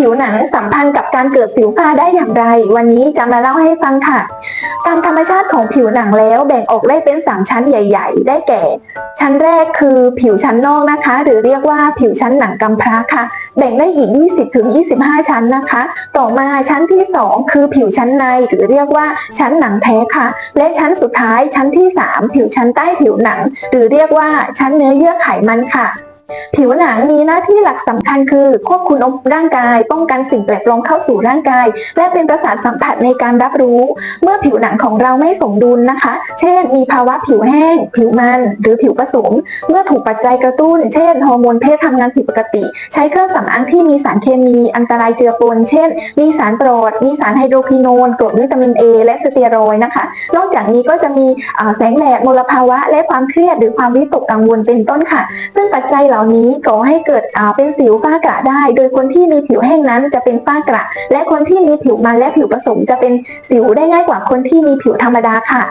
ผิวหนังสัมพันธ์กับการเกิดสิวฝ้าได้อย่างไร วันนี้จะมาเล่าให้ฟังค่ะ ตามธรรมชาติของผิวหนังแล้วแบ่งออกได้เป็น 3 ชั้นใหญ่ ๆ ได้แก่ ชั้นแรกคือผิวชั้นนอกนะคะ หรือเรียกว่าผิวชั้นหนังกำพร้าค่ะ แบ่งได้อีก 20-25 ชั้นนะคะ ต่อมาชั้นที่ 2 คือผิวชั้นในหรือเรียกว่าชั้นหนังแท้ค่ะ และชั้นสุดท้ายชั้นที่ 3 ผิวชั้นใต้ผิวหนัง หรือเรียกว่าชั้นเนื้อเยื่อไขมันค่ะ ผิวหนังมีหน้าที่หลักสำคัญคือ ควบคุมอุณหภูมิร่างกาย ป้องกันสิ่งแปลกปลอมเข้าสู่ร่างกาย และเป็นประสาทสัมผัสในการรับรู้ เมื่อผิวหนังของเราไม่สมดุลนะคะ เช่น มีภาวะผิวแห้ง ผิวมัน หรือผิวผสม เมื่อถูกปัจจัยกระตุ้น เช่น ฮอร์โมนเพศทำงานผิดปกติ ใช้เครื่องสำอางที่มีสารเคมีอันตรายเจือปน เช่น มีสารโปรด มีสารไฮโดรควิโนนกรดวิตามิน A และสเตียรอยนะคะ นอกจากนี้ก็จะมีแสงแดดมลภาวะ และความเครียดหรือความวิตกกังวลเป็นต้นค่ะ ซึ่งปัจจัยเหล่านี้ก่อให้เกิดเป็นสิวฝ้ากระได้ โดยคนที่มีผิวแห้งนั้นจะเป็นฝ้ากระ และคนที่มีผิวมันและผิวผสมจะเป็นสิวได้ง่ายกว่าคนที่มีผิวธรรมดาค่ะ